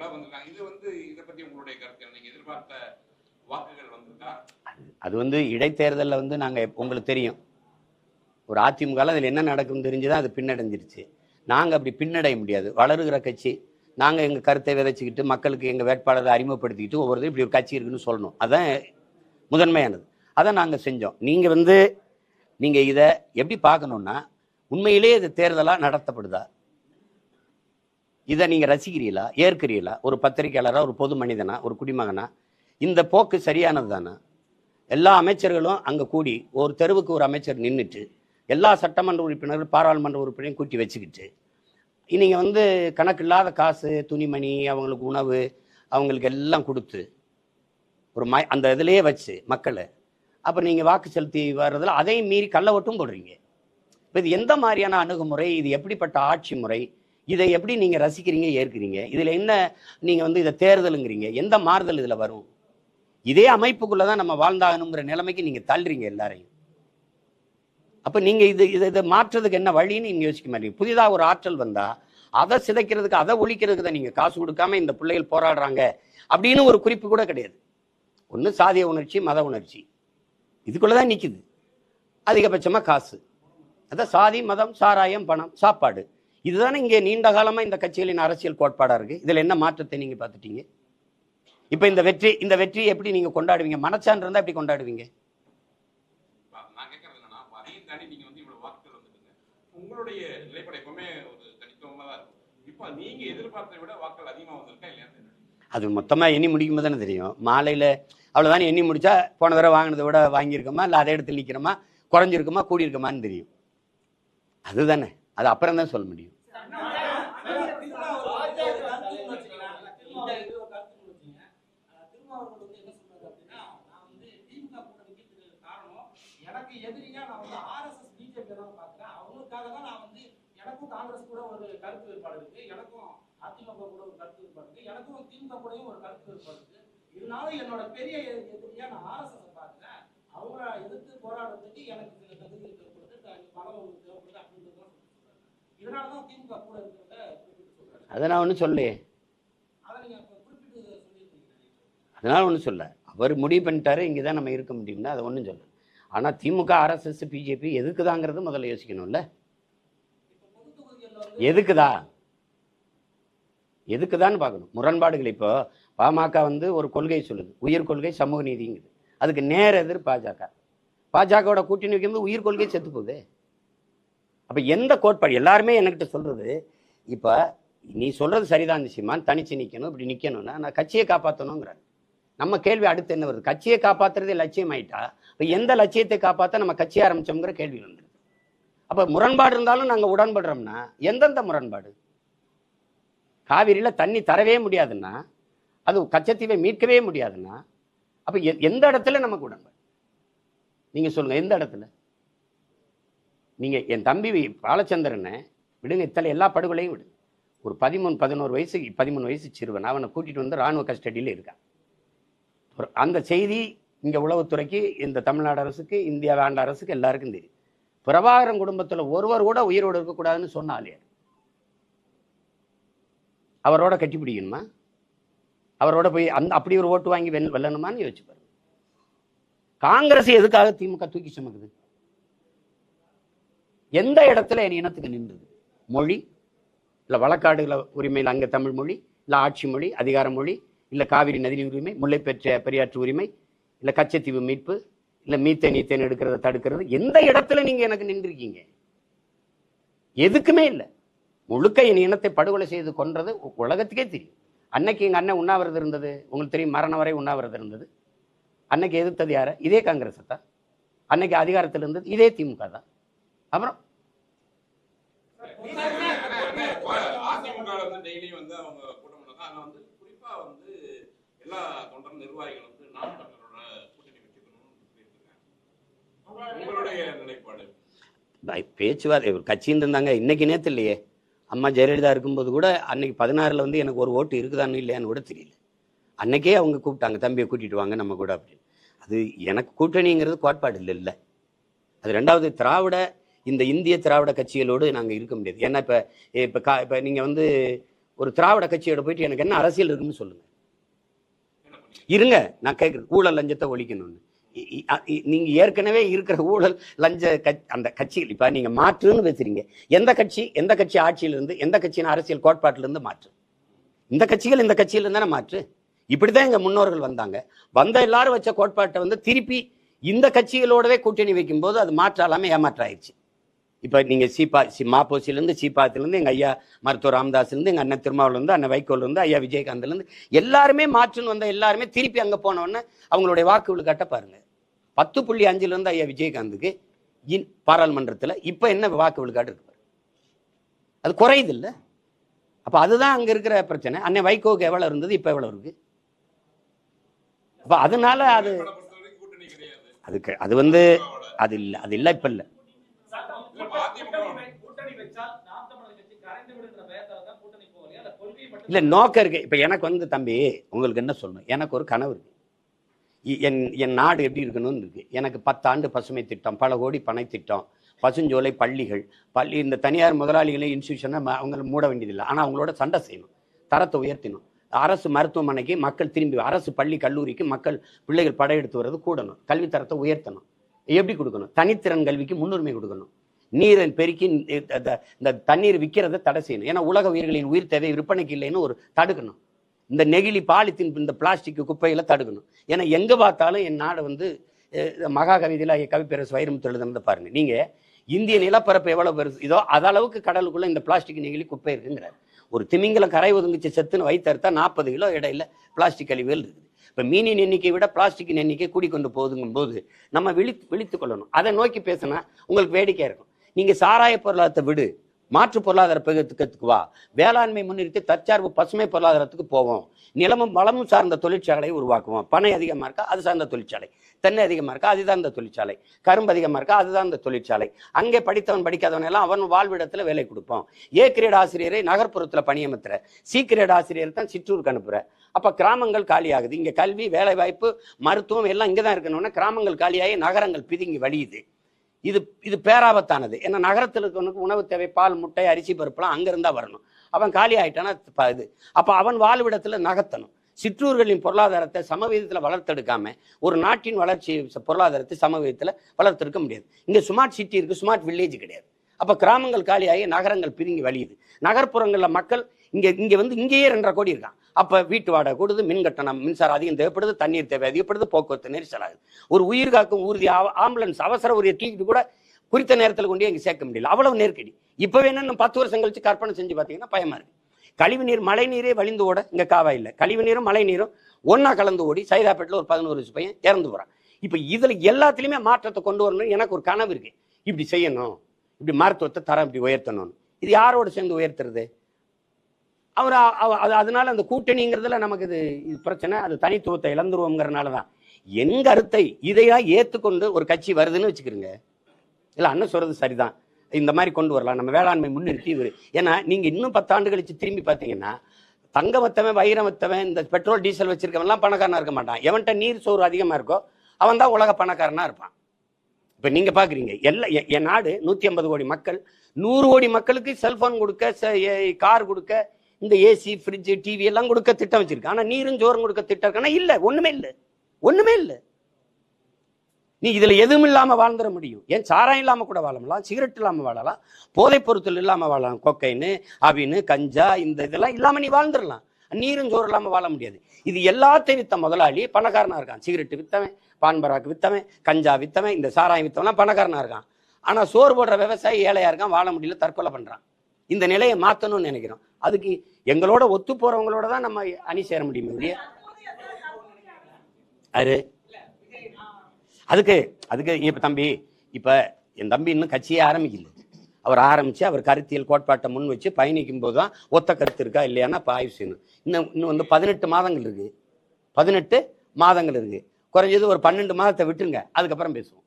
பலர் வந்திருக்காங்க இது வந்து இதை பத்தி உங்களுடைய கருத்து நீங்க எதிர்பார்த்த வாக்குகள் வந்திருக்கா? அது வந்து இடைத்தேர்தலில் வந்து நாங்கள் உங்களுக்கு தெரியும். ஒரு அதிமுகவில் அதில் என்ன நடக்கும்னு தெரிஞ்சுதான் அது பின்னடைஞ்சிருச்சு. நாங்கள் அப்படி பின்னடைய முடியாது. வளருகிற கட்சி நாங்கள் எங்கள் கருத்தை விதைச்சிக்கிட்டு மக்களுக்கு எங்கள் வேட்பாளரை அறிமுகப்படுத்திக்கிட்டு ஒவ்வொரு இப்படி ஒரு கட்சி இருக்குன்னு சொல்லணும். அதான் முதன்மையானது. அதை நாங்கள் செஞ்சோம். நீங்கள் வந்து நீங்கள் இதை எப்படி பார்க்கணுன்னா உண்மையிலே இது தேர்தலாக நடத்தப்படுதா? இதை நீங்கள் ரசிக்கிறீங்களா ஏற்கிறீங்களா ஒரு பத்திரிகையாளராக ஒரு பொது மனிதனா ஒரு குடிமகனா? இந்த போக்கு சரியானது தானே எல்லா அமைச்சர்களும் அங்கே கூடி ஒரு தெருவுக்கு ஒரு அமைச்சர் நின்றுட்டு எல்லா சட்டமன்ற உறுப்பினர்கள் பாராளுமன்ற உறுப்பினரையும் கூட்டி வச்சுக்கிட்டு நீங்கள் வந்து கணக்கில்லாத காசு துணிமணி அவங்களுக்கு உணவு அவங்களுக்கு எல்லாம் கொடுத்து ஒரு ம அந்த இதுலேயே வச்சு மக்களை அப்போ நீங்கள் வாக்கு செலுத்தி வர்றதில் அதையும் மீறி கள்ள ஓட்டும் போடுறீங்க. இப்போ இது எந்த மாதிரியான அணுகுமுறை? இது எப்படிப்பட்ட ஆட்சி முறை? இதை எப்படி நீங்கள் ரசிக்கிறீங்க ஏற்கிறீங்க? இதில் என்ன நீங்கள் வந்து இதை தேர்தலுங்கிறீங்க? எந்த மாறுதல் இதில் வரும்? இதே அமைப்புக்குள்ளே தான் நம்ம வாழ்ந்தாகணுங்கிற நிலைமைக்கு நீங்கள் தள்ளுறீங்க எல்லாரையும். அப்போ நீங்கள் இது இதை இதை மாற்றுறதுக்கு என்ன வழின்னு நீங்கள் யோசிக்க மாட்டீங்க. புதிதாக ஒரு ஆற்றல் வந்தால் அதை சிதைக்கிறதுக்கு அதை ஒழிக்கிறதுக்கு தான் நீங்கள் காசு கொடுக்காம இந்த பிள்ளைகள் போராடுறாங்க அப்படின்னு ஒரு குறிப்பு கூட கிடையாது. ஒன்று சாதிய உணர்ச்சி மத உணர்ச்சி. இதுக்குள்ளே தான் நிற்கிது அதிகபட்சமாக காசு. அதான் சாதி மதம் சாராயம் பணம் சாப்பாடு. இதுதானே இங்கே நீண்ட காலமாக இந்த கட்சிகளின் அரசியல் கோட்பாடாக இருக்குது இதில் என்ன மாற்றத்தை நீங்கள் பார்த்துட்டீங்க? இப்போ இந்த வெற்றி இந்த வெற்றி எப்படி நீங்கள் கொண்டாடுவீங்க? மனச்சான்று இருந்தால் எப்படி கொண்டாடுவீங்க? உங்களுடைய நிலைப்பாடு எப்பவுமே ஒரு தனித்துவமா தான் இருக்கும். இப்போ நீங்க எதிர்பார்த்ததை விட வாக்குகள் அதிகமா வந்திருக்கா இல்லையா அது மொத்தமாக எண்ணி முடிக்கும் போது தானே தெரியும். மாலையில் அவ்வளோதானே எண்ணி முடிச்சா போன தடவை வாங்கினதை விட வாங்கியிருக்கோமா? இல்லை அதே இடத்துல நிற்கிறோமா குறைஞ்சிருக்குமா? கூடியிருக்குமான்னு தெரியும். அதுதானே. அது அப்புறம் தான் சொல்ல முடியும். எனக்கு எதிரியா நான் வந்து ஆர்எஸ்எஸ் பிஜேபி தான் பாக்குறேன் அவங்களுக்காக தான் நான் வந்து எனக்கும் காங்கிரஸ் கூட ஒரு கருத்து வேறுபாடு இருக்கு எனக்கும் அதிமுக கூட ஒரு கருத்து வேறுபாடு இருக்கு எனக்கும் திமுக கூடயும் ஒரு கருத்து வேறுபாடு இருக்கு இதனால என்னோட பெரிய எ- எதிரியா நான் ஆர்எஸ்எஸ் பாக்குறேன் அவங்கள எதிர்த்து போராடுறதுக்கு எனக்கு சில தகுதிகள் தேவைப்படுது பலம் உங்களுக்கு தேவைப்படுது அப்படின்றது தான் சொல்றாரு இதனால தான் திமுக கூட இருக்கிறத குறிப்பிட்டு சொல்றாரு அதை நான் ஒன்றும் சொல்லியிருக்கீங்க அதனால ஒன்றும் சொல்ல அவர் முடிவு பண்ணிட்டாரு இங்கே தான் நம்ம இருக்க முடியும்னா அதை ஒன்றும் சொல்ல ஆனால் திமுக ஆர்எஸ்எஸ் பிஜேபி எதுக்குதாங்கிறது முதல்ல யோசிக்கணும்ல. எதுக்குதா? எதுக்குதான்னு பார்க்கணும். முரண்பாடுகள் இப்போ பாமக வந்து ஒரு கொள்கை சொல்லுது. உயிர் கொள்கை சமூக நீதிங்குது. அதுக்கு நேர் எதிர் பாஜக. பாஜகவோட கூட்டணி வைக்கும்போது உயிர் கொள்கை செத்து போகுது. அப்போ எந்த கோட்பாடு? எல்லாருமே என்கிட்ட சொல்றது இப்போ நீ சொல்றது சரிதான் நிச்சயமான் தனிச்சு நிற்கணும் இப்படி நிற்கணும்னா நான் கட்சியை காப்பாற்றணுங்கிறேன் நம்ம கேள்வி அடுத்து என்ன வருது? கட்சியை காப்பாத்துறதே லட்சியம் ஆயிட்டா இப்போ எந்த லட்சியத்தை காப்பாற்ற நம்ம கட்சி ஆரம்பிச்சோங்கிற கேள்வி வந்துருது. அப்போ முரண்பாடு இருந்தாலும் நாங்கள் உடன்படுறோம்னா எந்தெந்த முரண்பாடு? காவிரியில் தண்ணி தரவே முடியாதுன்னா அது கச்சத்தீவை மீட்கவே முடியாதுன்னா அப்போ எந்த இடத்துல நமக்கு உடன்பாடு? நீங்கள் சொல்லுங்கள் எந்த இடத்துல? நீங்கள் என் தம்பி பாலச்சந்திரனை விடுங்க இத்தனை எல்லா படுகொலையும் விடு. ஒரு பதிமூணு பதினோரு வயசு பதிமூணு வயசு சிறுவன். அவனை கூட்டிகிட்டு வந்து ராணுவ கஸ்டடியில் இருக்கான். ஒரு- அந்த செய்தி இங்கே உளவுத்துறைக்கு இந்த தமிழ்நாடு அரசுக்கு இந்தியா ஆண்ட அரசுக்கு எல்லாருக்கும் தெரியும். பிரபாகரன் குடும்பத்தில் ஒருவர் கூட உயிரோடு இருக்கக்கூடாதுன்னு சொன்னாலே. அவரோட கட்டி பிடிக்கணுமா? அவரோட போய் அந்த அப்படி ஒரு ஓட்டு வாங்கி வெல் வெல்லணுமான்னு யோசிச்சு பாருங்க. காங்கிரஸ் எதுக்காக திமுக தூக்கி சுமக்குது? எந்த இடத்துல என் இனத்துக்கு நின்றுது? மொழி? இல்லை வழக்காடுகள உரிமையில் அங்கே தமிழ் மொழி இல்லை ஆட்சி மொழி அதிகார மொழி இல்லை காவிரி நதி உரிமை முல்லை பெற்ற பெரியாற்று உரிமை இல்லை கச்சத்தீவு மீட்பு இல்லை மீத்தேன் நீத்தேன் எடுக்கிறத தடுக்கிறது. எந்த இடத்துல நீங்கள் எனக்கு நின்றுருக்கீங்க? எதுக்குமே இல்லை. முழுக்க என் இனத்தை படுகொலை செய்து கொன்றது உலகத்துக்கே தெரியும். அன்னைக்கு எங்கள் அண்ணன் உண்ணாவிரதம் இருந்தது. உங்களுக்கு தெரியும் மரணம் வரை உண்ணாவிரதம் இருந்தது. அன்னைக்கு எதிர்த்தது யாரை? இதே காங்கிரஸ் தான். அன்னைக்கு அதிகாரத்தில் இருந்தது இதே திமுக தான். அப்புறம் அதிமுக வந்து டெய்லி வந்து அவங்க கூட்டம் பண்ணாங்க ஆனா வந்து குறிப்பா வந்து எல்லா தொண்டர் நிர்வாகிகள் வந்து நாம் தமிழரோட கூட்டணி வச்சுக்கணும்னு சொல்லியிருக்காங்க. உங்களுடைய நிலைப்பாடு? பை- பேச்சுவார்த்தை ஒரு கட்சின்னு இருந்தாங்க. இன்னைக்கு நேத்து இல்லையே. அம்மா ஜெயலலிதா இருக்கும்போது கூட அன்னைக்கு பதினாறில் வந்து எனக்கு ஒரு ஓட்டு இருக்குதான்னு இல்லையான்னு கூட தெரியல. அன்னைக்கே அவங்க கூப்பிட்டாங்க. தம்பியை கூட்டிட்டு வாங்க நம்ம கூட அப்படின்னு. அது எனக்கு கூட்டணிங்கிறது கோட்பாடு இல்லை இல்லை. அது ரெண்டாவது திராவிட இந்த இந்திய திராவிட கட்சிகளோடு நாங்கள் இருக்க முடியாது. ஏன்னா இப்போ இப்போ கா இப்போ நீங்கள் வந்து ஒரு திராவிட கட்சியோட போயிட்டு எனக்கு என்ன அரசியல் இருக்குன்னு சொல்லுங்கள் இருங்க நான் கேட்குறேன் ஊழல் லஞ்சத்தை ஒழிக்கணும்னு. நீங்கள் ஏற்கனவே இருக்கிற ஊழல் லஞ்ச கட்சி அந்த கட்சிகள் இப்போ நீங்கள் மாற்றுன்னு பேசுறீங்க எந்த கட்சி எந்த கட்சி ஆட்சியிலிருந்து எந்த கட்சியின் அரசியல் கோட்பாட்டிலிருந்து மாற்று? இந்த கட்சிகள் இந்த கட்சியிலிருந்து மாற்று மாற்று? இப்படிதான் எங்கள் முன்னோர்கள் வந்தாங்க. வந்த எல்லாரும் வச்ச கோட்பாட்டை வந்து திருப்பி இந்த கட்சிகளோடவே கூட்டணி வைக்கும்போது அது மாற்றாலாம ஏமாற்றாயிடுச்சு இப்ப நீங்க சீபா சி மாப்போசிலேருந்து சீப்பாத்திலேருந்து எங்க ஐயா மருத்துவர் ராமதாஸ்லேருந்து எங்க அண்ணன் திருமாவிலேருந்து அண்ணன் வைகோலேருந்து ஐயா விஜயகாந்த்லேருந்து எல்லாருமே மாற்றுன்னு வந்த எல்லாருமே திருப்பி அங்க போன உடனே அவங்களுடைய வாக்குகள் கட்ட பாருங்க. பத்து புள்ளி அஞ்சுல இருந்து ஐயா விஜயகாந்துக்கு இன் பாராளுமன்றத்துல இப்ப என்ன வாக்கு விழுக்காடு இருக்கு. அது குறையுது இல்ல அப்ப அதுதான் அங்க இருக்கிற பிரச்சனை. அன்னை வைகோக்கு எவ்வளவு இருந்தது இப்ப எவ்வளவு இருக்கு? அப்ப அதனால அது அதுக்கு அது வந்து அது இல்ல அது இல்ல இப்ப இல்ல கூட்டணி கூட்டணி வச்சால் நாம் தமிழர் கட்சி கரைந்து விடுன்ற பயத்தால தான் கூட்டணி போகலையா அந்த கொள்கை மட்டும் இல்லை நோக்கம் இருக்கு. இப்போ எனக்கு வந்து தம்பி உங்களுக்கு என்ன சொல்லணும்? எனக்கு ஒரு கனவு இருக்கு. இ- என் என் நாடு எப்படி இருக்கணும்னு இருக்கு. எனக்கு பத்தாண்டு பசுமை திட்டம் பல கோடி பனை திட்டம் பசுஞ்சோலை பள்ளிகள் பள்ளி இந்த தனியார் முதலாளிகளை இன்ஸ்டியூஷனை அவங்கள மூட வேண்டியதில்லை. ஆனால் அவங்களோட சண்டை செய்யணும். தரத்தை உயர்த்தணும். அரசு மருத்துவமனைக்கு மக்கள் திரும்பி அரசு பள்ளி கல்லூரிக்கு மக்கள் பிள்ளைகள் படையெடுத்து வர்றது கூடணும். கல்வித்தரத்தை உயர்த்தணும். எப்படி கொடுக்கணும்? தனித்திறன் கல்விக்கு முன்னுரிமை கொடுக்கணும். நீரை பெருக்கி இந்த- இந்த- தண்ணீர் விற்கிறத தடை செய்யணும். ஏன்னா உலக உயிர்களின் உயிர் தேவை விற்பனைக்கு இல்லைன்னு ஒரு தடுக்கணும். இந்த நெகிழி பாலித்தீன் இந்த பிளாஸ்டிக் குப்பைகளை தடுக்கணும். ஏன்னா எங்கே பார்த்தாலும் என் நாடு வந்து அஹ், மகா கவிதையில கவிப்பேரசு வைரமுத்து எழுதுனதை பாருங்க. நீங்கள் இந்திய நிலப்பரப்பு எவ்வளோ பெருசு? இதோ அதளவுக்கு கடலுக்குள்ளே இந்த பிளாஸ்டிக் நெகிழி குப்பை இருக்குங்கிறார். ஒரு திமிங்கலம் கரை ஒதுங்கிச்சு செத்துன்னு வைத்தறுத்தா நாற்பது கிலோ இடையில பிளாஸ்டிக் கழிவுகள் இருக்குது. இப்போ மீனின் எண்ணிக்கை விட பிளாஸ்டிக்கின் எண்ணிக்கை கூடிக்கொண்டு போகுதுங்கும் போது நம்ம விழி விழித்து கொள்ளணும். அதை நோக்கி பேசினா உங்களுக்கு வேடிக்கையாக இருக்கும். நீங்க சாராய பொருளாதாரத்தை விடு. மாற்று பொருளாதார பெருக்கத்துக்கு வா. வேளாண்மை முன்னிறுத்தி தற்சார்பு பசுமை பொருளாதாரத்துக்கு போவோம். நிலமும் வளமும் சார்ந்த தொழிற்சாலையை உருவாக்குவோம். பனை அதிகமாக இருக்கா? அது சார்ந்த தொழிற்சாலை. தென்னை அதிகமாக இருக்கா? அதுதான் இந்த தொழிற்சாலை. கரும்பு அதிகமாக இருக்கா? அதுதான் இந்த தொழிற்சாலை. அங்கே படித்தவன் படிக்காதவன் எல்லாம் அவன் வாழ்விடத்தில் வேலை கொடுப்போம். ஏ கிரேட் ஆசிரியரை நகர்ப்புறத்தில் பணியமர்த்துற. சி கிரேட் ஆசிரியர் தான் சிற்றூருக்கு அனுப்புற. அப்போ கிராமங்கள் காலியாகுது. இங்கே கல்வி வேலைவாய்ப்பு மருத்துவம் எல்லாம் இங்கே தான் இருக்கணும்னா கிராமங்கள் காலியாகி நகரங்கள் பிதுங்கி வழியுது. இது இது பேராபத்தானது. ஏன்னா நகரத்தில் இருக்கவனுக்கு உணவு தேவை பால் முட்டை அரிசி பருப்புலாம் அங்கிருந்தா வரணும். அவன் காலி ஆயிட்டானா இது. அப்போ அவன் வாழ்விடத்தில் நகர்த்தணும். சிற்றூர்களின் பொருளாதாரத்தை சமவீதத்தில் வளர்த்தெடுக்காம ஒரு நாட்டின் வளர்ச்சி பொருளாதாரத்தை சமவீதத்தில் வளர்த்தெடுக்க முடியாது. இங்கே ஸ்மார்ட் சிட்டி இருக்குது ஸ்மார்ட் வில்லேஜ் கிடையாது. அப்போ கிராமங்கள் காலியாகி நகரங்கள் பிரிங்கி வழியுது. நகர்ப்புறங்களில் மக்கள் இங்கே இங்கே வந்து இங்கேயே ரெண்டரை கோடி இருக்கான். அப்போ வீட்டு வாடகை கூடுது மின் கட்டணம் மின்சாரம் அதிகம் தேவைப்படுது தண்ணீர் தேவை அதிகப்படுது போக்குவரத்து நெரிசல் ஆகுது. ஒரு உயிர் காக்கும் ஊர்தி ஆம்புலன்ஸ் அவசர உரிய தூக்கிட்டு கூட குறித்த நேரத்தில் கொண்டு இங்கே சேர்க்க முடியல. அவ்வளவு நெருக்கடி. இப்போ என்ன பத்து வருஷம் கழிச்சு கற்பனை செஞ்சு பார்த்தீங்கன்னா பயமா இருக்கு. கழிவு நீர் மழை நீரே வழிந்து ஓட இங்கே காவா இல்லை. கழிவு நீரும் மழை நீரும் ஒன்றா கலந்து ஓடி சைதாப்பேட்டில் ஒரு பதினோரு வயசு பையன் இறந்து போகிறான் இப்போ இதில் எல்லாத்துலேயுமே மாற்றத்தை கொண்டு வரணும்னு எனக்கு ஒரு கனவு இருக்குது இப்படி செய்யணும். இப்படி மருத்துவத்தை தரம் இப்படி உயர்த்தணும்னு. இது யாரோட சேர்ந்து உயர்த்துறது? அவர் அவ- அது அதனால அந்த கூட்டணிங்கிறதுல நமக்கு இது இது பிரச்சனை. அது தனித்துவத்தை இழந்துருவோங்கிறனால தான் என் கருத்தை இதையா ஏற்றுக்கொண்டு ஒரு கட்சி வருதுன்னு வச்சுக்கிறோங்க. இல்லை அண்ணன் சொல்றது சரிதான். இந்த மாதிரி கொண்டு வரலாம். நம்ம வேளாண்மை முன்னிறுத்தி இவர். ஏன்னா நீங்கள் இன்னும் பத்தாண்டு கழிச்சு திரும்பி பார்த்தீங்கன்னா வைரம் வத்தவன் இந்த பெட்ரோல் டீசல் வச்சிருக்கவன்லாம் பணக்காரனா இருக்க மாட்டான். எவன்கிட்ட நீர் சோறு அதிகமாக இருக்கோ அவன் தான் உலக பணக்காரனா இருப்பான். இப்போ நீங்கள் பார்க்குறீங்க எல்லா என் நாடு நூற்றி ஐம்பது கோடி மக்கள் நூறு கோடி மக்களுக்கு செல்ஃபோன் கொடுக்க கார் கொடுக்க இந்த ஏசி ஃப்ரிட்ஜு டிவி எல்லாம் கொடுக்க திட்டம் வச்சிருக்கு. ஆனா நீரும் சோறும் கொடுக்க திட்டம் இருக்கானா இல்ல ஒண்ணுமே இல்ல. ஒண்ணுமே இல்ல. நீ இதுல எதுவும் இல்லாமல் வாழ்ந்துட முடியும். ஏன் சாராயம் இல்லாம கூட வாழலாம் சிகரெட் இல்லாம வாழலாம் போதைப் பொருட்கள் இல்லாம வாழலாம் கொக்கைன்னு அபின்னு கஞ்சா இந்த இதெல்லாம் இல்லாம நீ வாழ்ந்துடலாம். நீரும் சோறு இல்லாம வாழ முடியாது. இது எல்லாத்தையும் வித்த முதலாளி பணக்காரனா இருக்கான். சிகரெட்டு வித்தவன் பான்பராக்கு வித்தவன் கஞ்சா வித்தவன் இந்த சாராயம் வித்தவன்லாம் பணக்காரனா இருக்கான். ஆனா சோறு போடுற விவசாயி ஏழையாக இருக்கான் வாழ முடியல தற்கொலை பண்றான். இந்த நிலையை மாற்றணும்னு நினைக்கிறோம். அதுக்கு எங்களோட ஒத்து போறவங்களோட தான் நம்ம அணி சேர முடியுமே இல்லையா அரு அதுக்கு அதுக்கு இப்ப தம்பி இப்ப என் தம்பி இன்னும் கட்சியே ஆரம்பிக்கல. அவர் ஆரம்பிச்சு அவர் கருத்தியல் கோட்பாட்டை முன் வச்சு பயணிக்கும் போது தான் ஒத்த கருத்து இருக்கா இல்லையானா இப்போ ஆய்வு செய்யணும். இன்னும் இன்னும் வந்து பதினெட்டு மாதங்கள் இருக்கு. பதினெட்டு மாதங்கள் இருக்கு. குறைஞ்சது ஒரு பன்னெண்டு மாதத்தை விட்டுருங்க. அதுக்கப்புறம் பேசுவோம்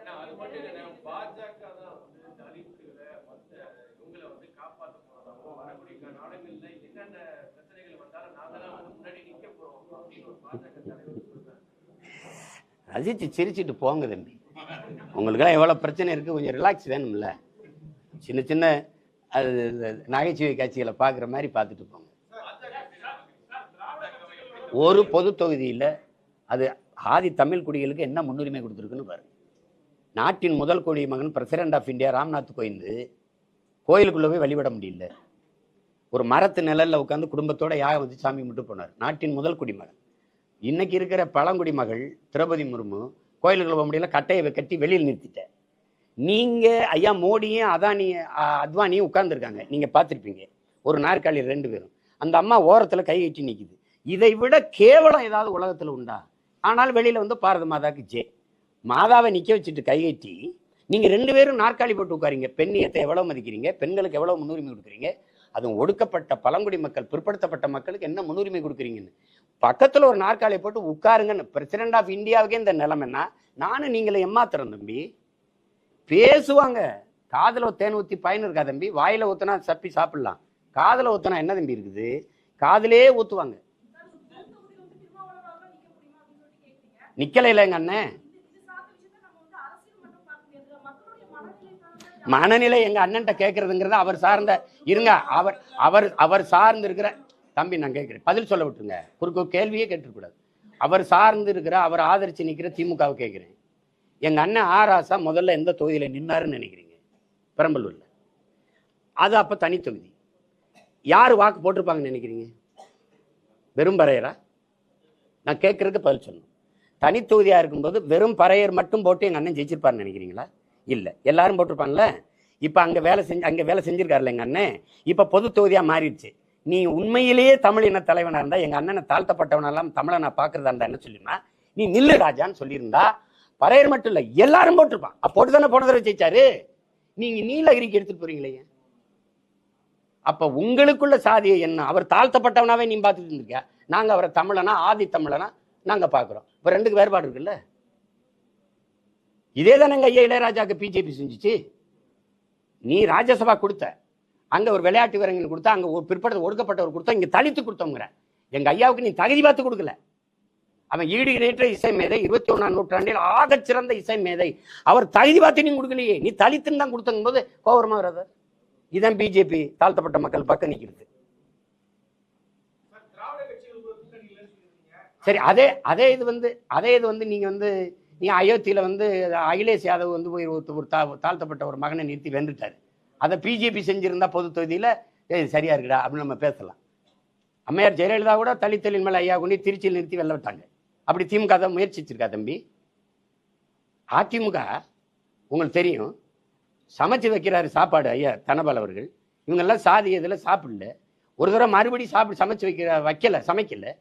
ஆனா அது மட்டும் இல்லைண்ணே, பாஜக தான் வந்து தலித்துகளை, இவங்களை வந்து போறதாகவும், வரக்கூடிய நாடுகள்ல என்னென்ன பிரச்சனைகள் வந்தாலும் முன்னாடி நிக்க போறோம் அப்படின்னு ஒரு பாஜக தலைவர் ரசிச்சு சிரிச்சிட்டு போங்க தம்பி. உங்களுக்கெல்லாம் எவ்வளோ பிரச்சனை இருக்குது கொஞ்சம் ரிலாக்ஸ் வேணும்ல. சின்ன சின்ன அது நகைச்சுவை காட்சிகளை பார்க்குற மாதிரி பார்த்துட்டு போங்க. ஒரு பொது தொகுதியில் அது ஆதி தமிழ் குடிகளுக்கு என்ன முன்னுரிமை கொடுத்துருக்குன்னு பாருங்க. நாட்டின் முதல் கோடி மகன் president of India Ramnath Kovind கோயிலுக்குள்ளே போய் வழிபட முடியல. ஒரு மரத்து நிழலில் உட்காந்து குடும்பத்தோட யாகம் வச்சு சாமி மட்டும் போனார். நாட்டின் முதல் குடிமகன் இன்னைக்கு இருக்கிற பழங்குடி மகள் திரௌபதி முர்மு கோயிலுக்குள்ள போக முடியல கட்டையை கட்டி வெளியில் நிறுத்திட்டேன் நீங்கள் ஐயா மோடியும் அதானி அத்வானியும் உட்கார்ந்துருக்காங்க. நீங்கள் பார்த்துருப்பீங்க. ஒரு நாற்காலியில் ரெண்டு பேரும். அந்த அம்மா ஓரத்தில் கை கட்டி நிற்கிது இதை விட கேவலம் ஏதாவது உலகத்தில் உண்டா? ஆனால் வெளியில் வந்து பாரத மாதாக்கு ஜே மாதாவை நிற்க வச்சுட்டு கைகட்டி நீங்கள் ரெண்டு பேரும் நாற்காலி போட்டு உட்காரீங்க. பெண்ணியத்தை எவ்வளோ மதிக்கிறீங்க? பெண்களுக்கு எவ்வளோ முன்னுரிமை கொடுக்குறீங்க? அதுவும் ஒடுக்கப்பட்ட பழங்குடி மக்கள் பிற்படுத்தப்பட்ட மக்களுக்கு என்ன முன்னுரிமை கொடுக்குறீங்கன்னு. பக்கத்தில் ஒரு நாற்காலியை போட்டு உட்காருங்கன்னு பிரசிடென்ட் ஆஃப் இந்தியாவுக்கே இந்த நிலைமைன்னா நானும் நீங்களை ஏமாத்துறேன் தம்பி. பேசுவாங்க. காதில் தேன் ஊற்றி பயன் இருக்கா தம்பி? வாயில் ஊற்றினா சப்பி சாப்பிடலாம். காதில் ஊற்றினா என்ன தம்பி இருக்குது? காதிலே ஊற்றுவாங்க நிற்கலை இல்லைங்க அண்ணன் மனநிலை எங்க அண்ணன்ட்ட கேட்கறதுங்கிறது அவர் சார்ந்த இருங்க அவர் அவர் அவர் சார்ந்து இருக்கிற தம்பி நான் கேட்கிறேன் பதில் சொல்ல விட்டுருங்க. குறுக்கு கேள்வியே கேட்டுக்கூடாது அவர் சார்ந்து இருக்கிற அவர் ஆதரிச்சு நிற்கிற திமுகவை கேட்கிறேன் எங்க அண்ணன் ஆராசா முதல்ல எந்த தொகுதியில நின்னாருன்னு நினைக்கிறீங்க? பெரம்பலூர்ல. அது அப்ப தனி தொகுதி. யார் வாக்கு போட்டிருப்பாங்கன்னு நினைக்கிறீங்க? வெறும் பறையரா? நான் கேட்கறதுக்கு பதில் சொல்லணும். தனி தொகுதியா இருக்கும்போது வெறும் பறையர் மட்டும் போட்டு எங்க அண்ணன் ஜெயிச்சிருப்பாருன்னு நினைக்கிறீங்களா? இல்லை. எல்லாரும் போட்டிருப்பான்ல இப்போ அங்கே வேலை செஞ்சு அங்கே வேலை செஞ்சிருக்காருல்ல எங்கள் அண்ணன்? இப்போ பொது தொகுதியாக மாறிடுச்சு. நீ உண்மையிலேயே தமிழ் இன தலைவனாக இருந்தால் எங்கள் அண்ணனை தாழ்த்தப்பட்டவனெல்லாம் தமிழை நான் பார்க்குறதா இருந்தா என்ன சொல்லிருந்தா? நீ நில்லு ராஜான்னு சொல்லியிருந்தா பறையர் மட்டும் இல்லை எல்லாரும் போட்டிருப்பான். அப்ப தானே போன தடவை ஜெயிச்சாரு? நீங்கள் நீலகிரிக்கு எடுத்துகிட்டு போறீங்களே அப்போ உங்களுக்குள்ள சாதியை என்ன அவர் தாழ்த்தப்பட்டவனாவே நீ பார்த்துட்டு இருந்திருக்க நாங்கள் அவரை தமிழனா ஆதி தமிழனா நாங்கள் பார்க்குறோம் இப்போ ரெண்டுக்கு வேறுபாடு இருக்குல்ல? இதே தானேங்க ஐயா இளையராஜாக்கு பிஜேபி செஞ்சுச்சு? நீ ராஜ்யசபா கொடுத்த அங்க ஒரு விளையாட்டு வீரங்களுக்கு கொடுத்தா அங்க ஒரு பிற்படுத்த ஒடுக்கப்பட்டவர் கொடுத்தா இங்க தலித்து கொடுத்தோங்கிற எங்க ஐயாவுக்கு நீ தகுதி பார்த்து கொடுக்கல. அவன் ஈடு இணையற்ற இசை மேதை இருபத்தி ஒன்றாம் நூற்றாண்டில் ஆகச் சிறந்த இசை மேதை. அவர் தகுதி பார்த்து நீ கொடுக்கலையே. நீ தலித்துன்னு தான் கொடுத்தங்கும் போது கோபுரமா வராது? இதான் பிஜேபி தாழ்த்தப்பட்ட மக்கள் பக்கம் நிற்கிறது சரி அதே அதே இது வந்து அதே இது வந்து நீங்க வந்து நீ அயோத்தியில் வந்து அகிலேஷ் யாதவ் வந்து போய் ஒரு ஒரு தா- தாழ்த்தப்பட்ட ஒரு மகனை நிறுத்தி வென்றுட்டார். அதை பிஜேபி செஞ்சுருந்தா பொது தொகுதியில் ஏய் சரியா இருக்குடா அப்படின்னு நம்ம பேசலாம். அம்மையார் ஜெயலலிதா கூட தலித்தலின் மேலே ஐயா கொண்டு திருச்சியில் நிறுத்தி வெள்ள விட்டாங்க. அப்படி திமுக தான் முயற்சிச்சிருக்கா தம்பி? அதிமுக உங்களுக்கு தெரியும் சமைச்சு வைக்கிறாரு சாப்பாடு ஐயா தனபால் அவர்கள். இவங்கெல்லாம் சாதி இதில் சாப்பிடல. ஒரு தடவை மறுபடியும் சாப்பிட்டு சமைச்சு வைக்கிற வைக்கல சமைக்கல.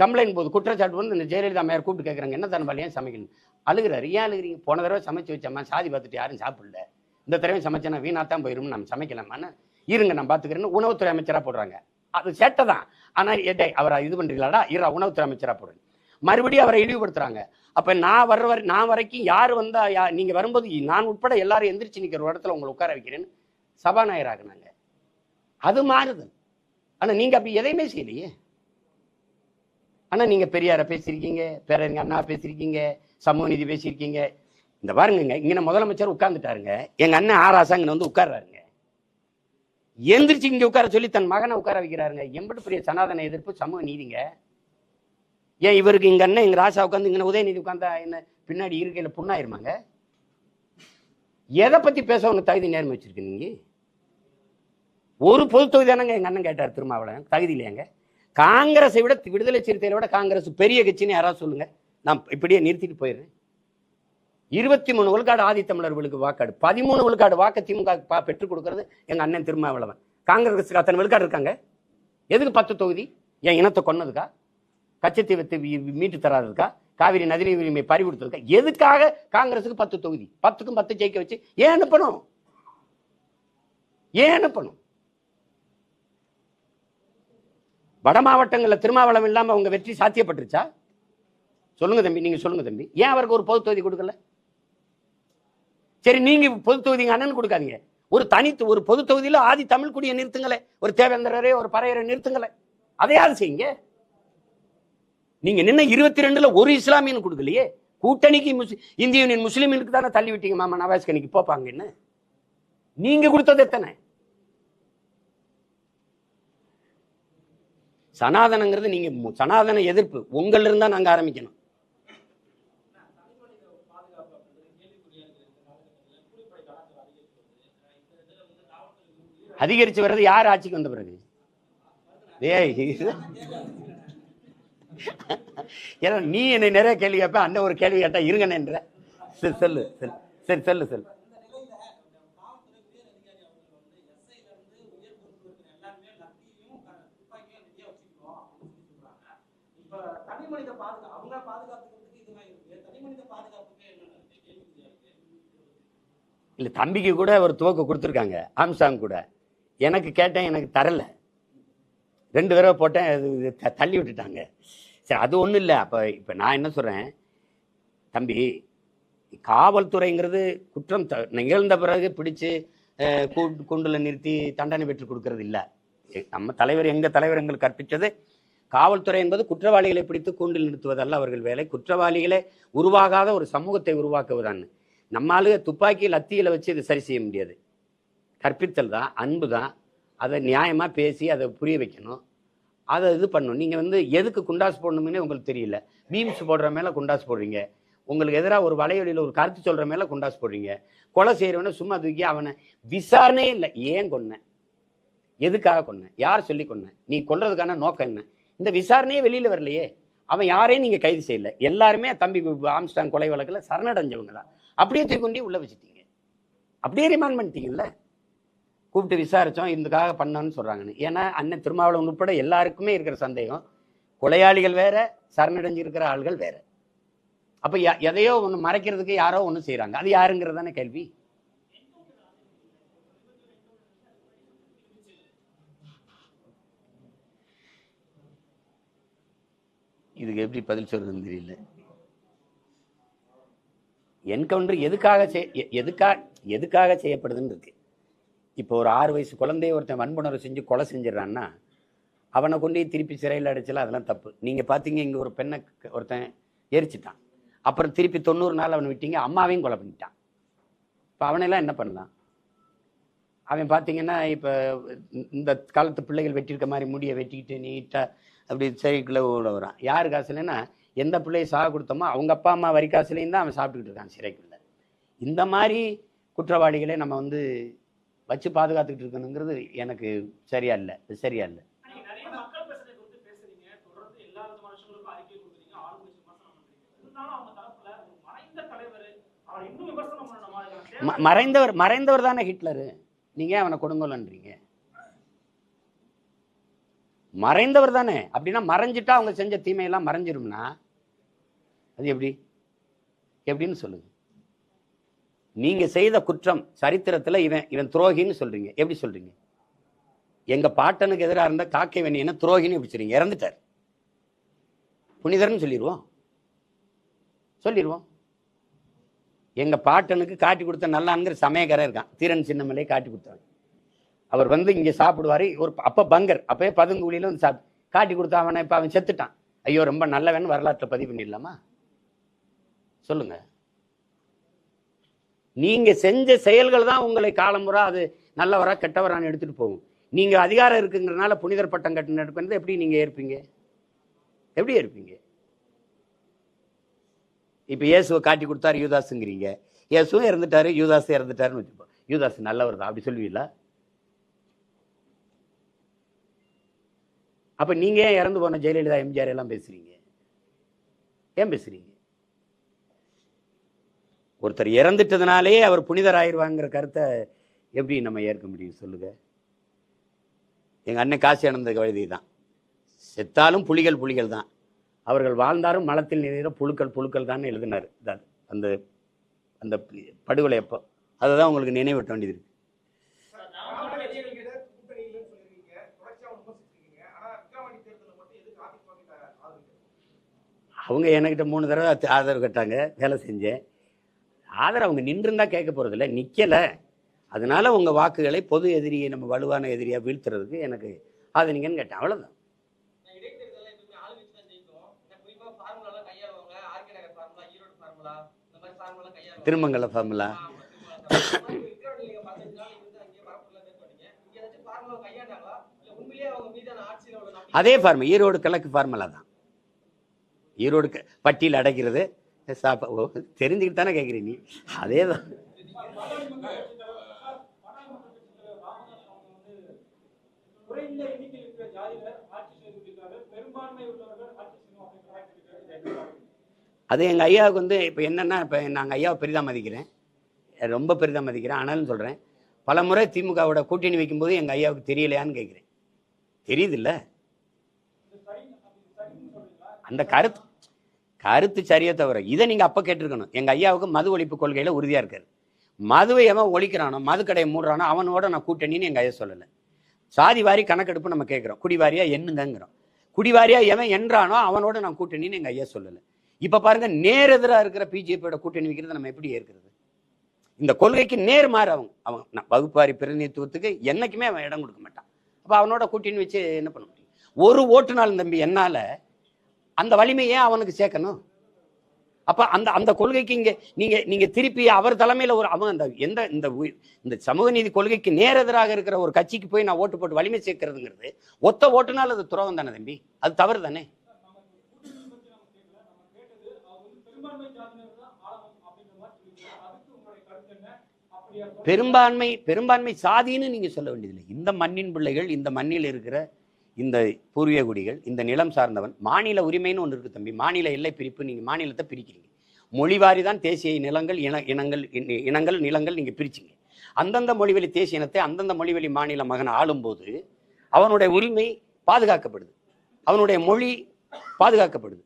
கம்ப்ளைண்ட் போது குற்றச்சாட்டு வந்து இந்த ஜெயலலிதா மேயர் கூப்பிட்டு கேட்குறாங்க என்ன தன் ஏன் சமைக்கணும்? அழுகிறாரு. ஏன் அழுகிறீங்க? போன தடவை சமைச்சு வச்சம்மா சாதி பார்த்துட்டு யாரும் சாப்பிடல. இந்த தடவை சமைச்சேன்னா தான் போயிடும்னு நம்ம சமைக்கலாமான்னு? இருங்க நான் பார்த்துக்கிறேன்னு உணவுத்துறை அமைச்சராக போடுறாங்க. அது சேட்டை தான். ஆனால் ஏட்டை அவரை இது பண்ணுறீங்களாடா இரா உணவுத்துறை அமைச்சராக போடுங்க மறுபடியும் அவரை இழிவுபடுத்துறாங்க. அப்போ நான் வர்ற வரை நான் வரைக்கும் யார் வந்தால் யா நீங்கள் வரும்போது நான் உட்பட எல்லாரும் எந்திரிச்சு நிற்கிற ஒரு இடத்துல உங்களை உட்கார வைக்கிறேன்னு சபாநாயகர் நாங்கள் அது மாறுதல் ஆனால் நீங்கள் அப்படி எதையுமே செய்யலையே. ஆனால் நீங்க பெரியார பேசியிருக்கீங்க பேரறிஞர் அண்ணா பேசியிருக்கீங்க சமூக நீதி பேசியிருக்கீங்க. இந்த பாருங்க இங்க முதலமைச்சர் உட்கார்ந்துட்டாருங்க. எங்க அண்ணன் ஆராசா இங்க வந்து உட்கார்றாருங்க. எந்திரிச்சு இங்க உட்கார சொல்லி தன் மகனை உட்கார வைக்கிறாருங்க. எம்பட்டு பெரிய சனாதன எதிர்ப்பு சமூக நீதிங்க. ஏன் இவருக்கு இங்க அண்ணன் எங்க ராசா உட்காந்து இங்க உதயநிதி உட்காந்தா என்ன பின்னாடி இருக்கையில் புண்ணாயிருமாங்க? எதை பத்தி பேச உனக்கு தகுதி நேர்மை வச்சுருக்கு நீங்கள் ஒரு பொது தொகுதி தானங்க எங்க அண்ணன் கேட்டார் திருமாவளவன். தகுதி இல்லையாங்க? காங்கிரஸை விட விடுதலை சிறுத்தைகளை விட காங்கிரஸ் பெரிய கட்சின்னு யாராவது சொல்லுங்க. நான் இப்படியே நிறுத்திட்டு போயிடுறேன். இருபத்தி மூணு விழுக்காடு ஆதித்தமிழர்களுக்கு வாக்காடு. பதிமூணு விழுக்காடு வாக்கு திமுக பெற்றுக் கொடுக்கறது எங்க அண்ணன் திருமாவளவன். காங்கிரஸுக்கு அத்தனை விழுக்காடு இருக்காங்க. எதுக்கு பத்து தொகுதி? என் இனத்தை கொன்னதுக்கா? கச்சத்தீவத்தை மீட்டு தராதுக்கா காவிரி நதிநீர் உரிமை பறி கொடுத்ததுக்கா எதுக்காக காங்கிரஸுக்கு பத்து தொகுதி? பத்துக்கும் பத்து ஜெயிக்க வச்சு ஏன் அனுப்பணும்? ஏன் அனுப்பணும்? வட மாவட்டங்களில் திருமாவளம் இல்லாமல் அவங்க வெற்றி சாத்தியப்பட்டுருச்சா? சொல்லுங்க தம்பி நீங்க சொல்லுங்க தம்பி. ஏன் அவருக்கு ஒரு பொது தொகுதி கொடுக்கல? சரி நீங்க பொது தொகுதி அண்ணன் கொடுக்காதீங்க. ஒரு தனித்து ஒரு பொது தொகுதியில் ஆதி தமிழ் குடியை நிறுத்துங்களே. ஒரு தேவேந்திரரே ஒரு பறையரை நிறுத்துங்களே. அதையாவது செய்யுங்க? நீங்க நின்ன இருபத்தி ரெண்டுல ஒரு இஸ்லாமியன் கொடுக்கலையே. கூட்டணிக்கு முஸ்லி இந்திய யூனியன் முஸ்லீம்களுக்கு தானே தள்ளி விட்டீங்க மாமா நவாஸ்கனிக்கு போப்பாங்க என்ன? நீங்க கொடுத்தது எத்தனை? சனாதனங்கிறது நீங்க சனாதன எதிர்ப்பு. உங்கள்ல இருந்தா நாங்க ஆரம்பிக்கணும். அதிகரிச்சு வர்றது யார் ஆட்சிக்கு வந்த பிறகு? ஏன்னா நீ என்னை நிறைய கேள்வி கேட்ப அந்த ஒரு கேள்வி கேட்டா என்ற சரி சொல்லு சொல்லு. சரி சொல்லு சொல்லு இந்த நிலையில காவல்துறை உயர் அதிகாரி அவர்கள் வந்து எஸ்ஐல இருந்து உயர் பொறுப்பு இருக்கிற எல்லாருமே லத்தியும் க- துப்பாக்கியும் ரெடியா வச்சுக்கணும் அப்படின்னு சொல்லி சொல்றாங்க இப்ப தனி மனித பாதுகாப்பு அவங்க பாதுகாப்புக்கு இதெல்லாம் இருக்கு தனி மனித பாதுகாப்புக்கு என்ன இருக்கு கேள்விக்குறியா இருக்கு இல்லை தம்பிக்கு கூட ஒரு துவக்க கொடுத்துருக்காங்க. ஆம்சாங் கூட. எனக்கு கேட்டேன் எனக்கு தரல. ரெண்டு தடவை போட்டேன் அது இது த- தள்ளி விட்டுட்டாங்க. சரி அது ஒன்றும் இல்லை. அப்போ இப்போ நான் என்ன சொல்கிறேன் தம்பி காவல்துறைங்கிறது குற்றம் த- நிகழ்ந்த பிறகு பிடிச்சு அஹ், கூ- நிறுத்தி தண்டனை பெற்று கொடுக்கறது இல்லை. நம்ம தலைவர் எங்கள் தலைவர் எங்களுக்கு கற்பித்தது காவல்துறை என்பது குற்றவாளிகளை பிடித்து கூண்டில் நிறுத்துவதல்ல. அவர்கள் வேலை குற்றவாளிகளே உருவாகாத ஒரு சமூகத்தை உருவாக்குவதான்னு. நம்ம ஆளுக துப்பாக்கி லத்தியில் வச்சு இதை சரி செய்ய முடியாது. கற்பித்தல் தான் அன்பு தான். அதை நியாயமாக பேசி அதை புரிய வைக்கணும். அதை இது பண்ணணும். நீங்கள் வந்து எதுக்கு குண்டாஸ் போடணும்னே உங்களுக்கு தெரியல. மீம்ஸ் போடுற மேலே குண்டாஸ் போடுறீங்க. உங்களுக்கு எதிராக ஒரு வலையொலியில் ஒரு கருத்து சொல்கிற மேலே குண்டாஸ் போடுறீங்க. கொலை செய்கிறவனை சும்மா தூக்கி அவனை விசாரணையே இல்லை. ஏன் கொன்ன? எதுக்காக கொன்ன? யார் சொல்லி கொன்னேன் நீ கொல்றதுக்கான நோக்கம் என்ன? இந்த விசாரணையே வெளியில் வரலையே. அவன் யாரையும் நீங்கள் கைது செய்யல. எல்லாருமே தம்பி ஆம்ஸ்டாங் கொலை வழக்கில் சரணடைஞ்சவங்க தான் அப்படியே தூக்கி உள்ளே உள்ள வச்சுட்டீங்க. அப்படியே ரிமாண்ட் பண்ணிட்டீங்கல்ல? கூப்பிட்டு விசாரித்தோம் இதுக்காக பண்ணோன்னு சொல்கிறாங்கன்னு ஏன்னா அண்ணன் திருமாவளவன் உட்பட எல்லாருக்குமே இருக்கிற சந்தேகம். கொலையாளிகள் வேற சரணடைஞ்சு இருக்கிற ஆள்கள் வேற. அப்போ எதையோ ஒன்று மறைக்கிறதுக்கு யாரோ ஒன்று செய்கிறாங்க அது யாருங்கிறது தானே கேள்வி? இதுக்கு எப்படி பதில் சொல்றதுன்னு தெரியல. என்கவுண்டர் எதுக்காக செய்- எ- எதுக்காக எதுக்காக செய்யப்படுதுன்னு இருக்கு. இப்போ ஒரு ஆறு வயசு குழந்தைய ஒருத்தன் வன்புணர்வு செஞ்சு கொலை செஞ்சிடறான்னா அவனை கொண்டு திருப்பி சிறையில் அடைச்சல அதெல்லாம் தப்பு. நீங்கள் பார்த்தீங்க இங்கே ஒரு பெண்ணை ஒருத்தன் எரிச்சிட்டான். அப்புறம் திருப்பி தொண்ணூறு நாள் அவனை விட்டீங்க அம்மாவையும் கொலை பண்ணிட்டான். இப்போ அவனெல்லாம் என்ன பண்ணலாம்? அவன் பார்த்தீங்கன்னா இப்போ இந்த காலத்து பிள்ளைகள் வெட்டியிருக்க மாதிரி முடியை வெட்டிக்கிட்டு நீட்டாக அப்படி சிறைக்குள்ளே ஓட வரான். யார் காசுலன்னா எந்த பிள்ளையை சாக கொடுத்தோமோ அவங்க அப்பா அம்மா வரி காசுலேயும் தான் அவன் சாப்பிட்டுக்கிட்டு இருக்கான் சிறைக்குள்ள. இந்த மாதிரி குற்றவாளிகளை நம்ம வந்து வச்சு பாதுகாத்துக்கிட்டு இருக்கணுங்கிறது எனக்கு சரியா இல்லை. சரியா இல்லை. மறைந்தவர் மறைந்தவர் தானே ஹிட்லரு. நீங்க அவனை கொடுங்கோலன்றீங்க? மறைந்தவர் தானே. அப்படின்னா மறைஞ்சிட்டா அவங்க செஞ்ச தீமையெல்லாம் மறைஞ்சிரும்னா அது எப்படி? எப்படின்னு சொல்லுங்க. நீங்க செய்த குற்றம் சரித்திரத்துல இவன் இவன் துரோகின்னு சொல்றீங்க. எப்படி சொல்றீங்க? எங்க பாட்டனுக்கு எதிராக இருந்த காக்கை என்ன துரோகின்னு எப்படி சொல்றீங்க? இறந்துட்டார். புனிதர்னு சொல்லிடுவோம் சொல்லிடுவோம் எங்க பாட்டனுக்கு காட்டி கொடுத்த நல்லாங்கிற சமயக்காரன் இருக்கான். தீரன் சின்னமலையே காட்டி கொடுத்தாங்க அவர் வந்து இங்கே சாப்பிடுவாரு. ஒரு அப்போ பங்கர். அப்பவே பதுங்குழியில் வந்து சாப்பிட்டு காட்டி கொடுத்தா அவனை இப்போ அவன் செத்துட்டான். ஐயோ ரொம்ப நல்லவன் வரலாற்றை பதிவு பண்ணிடலாமா? சொல்லுங்க. நீங்க செஞ்ச செயல்கள் தான் உங்களை காலமுறை அது நல்லவரா கெட்டவரான்னு எடுத்துட்டு போகும். நீங்க அதிகாரம் இருக்குங்கிறனால புனிதர் பட்டம் கட்டின எடுப்பது எப்படி நீங்க ஏற்பீங்க? எப்படி ஏற்பீங்க? இப்போ இயேசுவை காட்டி கொடுத்தாரு யூதாஸுங்கிறீங்க. இயேசுவும் இறந்துட்டாரு யூதாஸ் இறந்துட்டாருன்னு வச்சுப்போம் யூதாஸ் நல்லவர் தான் அப்படி சொல்லுவீங்களா அப்ப நீங்க ஏன் இறந்து போன ஜெயலலிதா எம்ஜிஆர் எல்லாம் பேசுறீங்க? ஏன் பேசுறீங்க? ஒருத்தர் இறந்துட்டதுனாலே அவர் புனிதர் ஆயிடுவாங்கிற கருத்தை எப்படி நம்ம ஏற்க முடியும் சொல்லுங்க? எங்க அண்ணன் காசி ஆனந்த கவிதை தான் செத்தாலும் புலிகள் புலிகள் தான். அவர்கள் வாழ்ந்தாலும் மலத்தில் நிறைய புழுக்கள் புழுக்கள் தான் எழுதினார். அந்த அந்த படுகொலை அப்போ அதை தான் உங்களுக்கு நினைவிட்ட வேண்டியது இருக்கு. அவங்க என்கிட்ட மூணு தடவை ஆதரவு கேட்டாங்க வேலை செஞ்சேன். ஆதரவு அவங்க நின்றுந்தா கேட்க போகிறதில்ல நிற்கலை அதனால உங்க வாக்குகளை பொது எதிரியை நம்ம வலுவான எதிரியா வீழ்த்துறதுக்கு எனக்கு ஆதரிங்கன்னு கேட்டேன். அவ்வளவுதான். இடைத்தேர்தலில் எப்பவுமே ஆளுங்கட்சி தான் ஜெயிக்கும் ஏன்னா குறிப்பா ஃபார்முலா இந்த மாதிரி ஃபார்முலா கையாள திருமங்கல ஃபார்முலா ஃபார்முலா அதே ஃபார்ம் ஈரோடு கிழக்கு ஃபார்முலா தான். ஈரோடு பட்டியில் பட்டியல் அடைக்கிறது. சாப்ப ஓ தெரிஞ்சுக்கிட்டு தானே கேட்குறீங்க நீ? அதே தான் அது எங்கள் ஐயாவுக்கு வந்து இப்போ என்னென்னா இப்போ நாங்கள் ஐயாவை பெரிதாக மதிக்கிறேன். ரொம்ப பெரிதாக மதிக்கிறேன். ஆனாலும் சொல்கிறேன் பல முறை திமுகவோட கூட்டணி வைக்கும்போது எங்கள் ஐயாவுக்கு தெரியலையான்னு கேட்குறேன் தெரியுதுல்ல? அந்த கருத்து கருத்து சரியே தவிர இதை நீங்கள் அப்போ கேட்டிருக்கணும். எங்கள் ஐயாவுக்கு மது ஒழிப்பு கொள்கையில் உறுதியாக இருக்காரு. மதுவை எவன் ஒழிக்கிறானோ மது கடையை மூடுறானோ அவனோட நான் கூட்டணின்னு எங்கள் ஐயா சொல்லலை. சாதி வாரி கணக்கெடுப்பு நம்ம கேட்குறோம். குடிவாரியா என்னங்கிறோம் குடிவாரியா எவன் என்றானோ அவனோட நான் கூட்டணின்னு எங்கள் ஐயா சொல்லலை. இப்போ பாருங்க நேரெதிராக இருக்கிற பிஜேபியோட கூட்டணி வைக்கிறது நம்ம எப்படி ஏற்கிறது? இந்த கொள்கைக்கு நேர் மாறு அவங்க அவங்க வகுப்பாரி பிரதிநிதித்துவத்துக்கு என்னைக்குமே அவன் இடம் கொடுக்க மாட்டான். அப்போ அவனோட கூட்டின்னு வச்சு என்ன பண்ண முடியும்? ஒரு ஓட்டுநாள் தம்பி என்னால் அந்த வலிமையை அவனுக்கு சேர்க்கணும். அப்ப அந்த அந்த கொள்கைக்கு இங்க நீங்க நீங்க திருப்பி அவர் தலைமையில ஒரு அவன் அந்த எந்த இந்த இந்த சமூக நீதி கொள்கைக்கு நேரெதிராக இருக்கிற ஒரு கட்சிக்கு போய் நான் ஓட்டு போட்டு வலிமை சேர்க்கறதுங்கிறது ஒத்த ஓட்டுனால அது துரோகம் தானே தம்பி? அது தவறு தானே? பெரும்பான்மை பெரும்பான்மை பெரும்பான்மை சாதின்னு நீங்க சொல்ல வேண்டியதில்லை. இந்த மண்ணின் பிள்ளைகள் இந்த மண்ணில் இருக்கிற இந்த பூர்வீக குடிகள் இந்த நிலம் சார்ந்தவன் மாநில உரிமைன்னு ஒன்று இருக்கு தம்பி. மாநில எல்லை பிரிப்பு நீங்கள் மாநிலத்தை பிரிக்கிறீங்க. மொழிவாரி தான் தேசிய நிலங்கள் இன இனங்கள் இனங்கள் நிலங்கள் நீங்கள் பிரிச்சிங்க. அந்தந்த மொழிவழி தேசிய இனத்தை அந்தந்த மொழிவழி மாநில மகன் ஆளும்போது அவனுடைய உரிமை பாதுகாக்கப்படுது. அவனுடைய மொழி பாதுகாக்கப்படுது.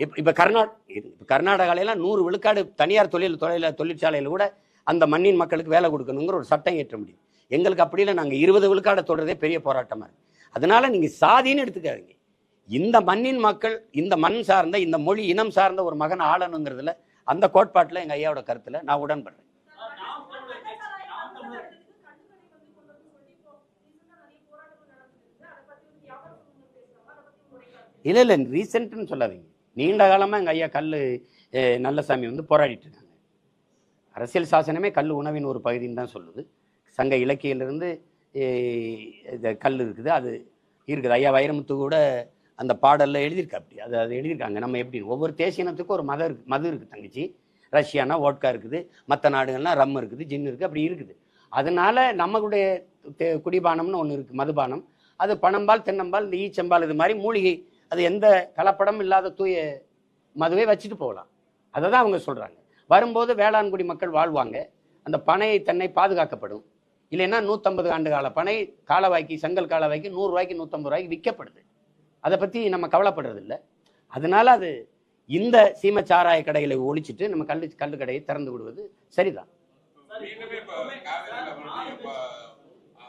இப்போ இப்போ கர்நாட் இப்போ கர்நாடகாலெல்லாம் நூறு விழுக்காடு தனியார் தொழில் தொழில தொழிற்சாலையில் கூட அந்த மண்ணின் மக்களுக்கு வேலை கொடுக்கணுங்கிற ஒரு சட்டம் ஏற்ற முடியும். எங்களுக்கு அப்படி இல்லை நாங்கள் இருபது விழுக்காடை தொடர்றதே பெரிய போராட்டமாக இருக்குது அதனால நீங்கள் சாதின்னு எடுத்துக்காதீங்க. இந்த மண்ணின் மக்கள் இந்த மண் சார்ந்த இந்த மொழி இனம் சார்ந்த ஒரு மகன் ஆளணுங்கிறதுல அந்த கோட்பாட்டில் எங்கள் ஐயாவோட கருத்தில் நான் உடன்படுறேன். இல்லை இல்லை ரீசெண்ட்னு சொல்லாதீங்க. நீண்ட காலமாக எங்கள் ஐயா கல் நல்லசாமி வந்து போராடிட்டு இருக்காங்க. அரசியல் சாசனமே கல் உணவின் ஒரு பகுதின்னு தான் சொல்லுது. சங்க இலக்கியிலிருந்து இந்த கல் இருக்குது. அது இருக்குது. ஐயா வைரமுத்து கூட அந்த பாடலில் எழுதியிருக்கா அப்படி. அது அது எழுதியிருக்காங்க. நம்ம எப்படி ஒவ்வொரு தேசிய இனத்துக்கும் ஒரு மதம் இருக்குது மது இருக்குது தங்கச்சி. ரஷ்யானா ஓட்கா இருக்குது. மற்ற நாடுகள்லாம் ரம் இருக்குது ஜின் இருக்குது அப்படி இருக்குது. அதனால நம்மளுடைய குடிபானம்னு ஒன்று இருக்குது மதுபானம். அது பணம்பால் தென்னம்பால் இந்த ஈச்சம்பால் இது மாதிரி மூலிகை அது எந்த கலப்படம் இல்லாத தூய மதுவை வச்சுட்டு போகலாம். அதை தான் அவங்க சொல்கிறாங்க வரும்போது வேளாண்குடி மக்கள் வாழ்வாங்க. அந்த பனை தென்னை பாதுகாக்கப்படும். இல்லைன்னா நூற்றம்பது ஆண்டு கால பனை காலவாய்க்கு செங்கல் காலவாய்க்கு நூறுரூவாய்க்கு நூற்றம்பது ரூபாய்க்கு விற்கப்படுது. அதை பற்றி நம்ம கவலைப்படுறது இல்லை அதனால அது இந்த சீம சாராய கடைகளை ஒழிச்சிட்டு நம்ம கல்லு கல்லு கடையை திறந்து விடுவது சரிதான். மீண்டுமே இப்ப காவிரியில வந்து இப்ப ஆ,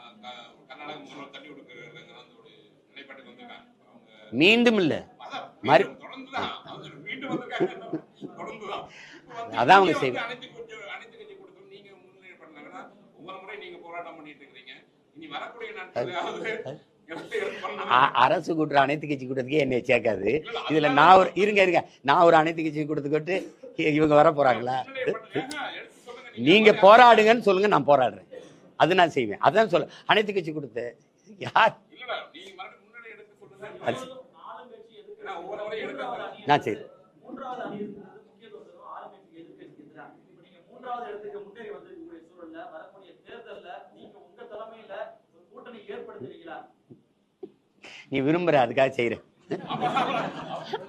அரசு கூட்டுற அனைத்து கட்சி கூட்டத்துக்கே என்னை சேர்க்காது. இதுல நான் ஒரு இருங்க இருங்க. நான் ஒரு அனைத்து கட்சி கூட்டத்துக்கு இவங்க வர போறாங்களா. நீங்க போராடுங்கன்னு சொல்லுங்க நான் போராடுறேன். அது நான் செய்வேன். அதான் சொல்ல அனைத்து கட்சி கொடுத்து யார் இல்லடா, நீங்க மறுபடியும் முன்னிலை எடுத்து சொல்லுங்க. அது ஆளுங்கட்சி எதிர்க்க ஏன்னா ஒவ்வொரு முறையும் எடுக்க நான் சரி மூன்றாவது அணி இருக்கிறது முக்கியத்துவம் தரும் ஆளுங்கட்சிக்கு எதிர்க்கட்சிக்கு எதிராக இப்ப நீங்க மூன்றாவது இடத்துக்கு முன்னேறி வந்திருக்கக்கூடிய சூழல்ல வரக்கூடிய தேர்தல்ல நீங்க உங்க தலைமையில ஒரு கூட்டணி ஏற்படுத்துவீங்களா நீ விரும்புற அதுக்காக செய்யற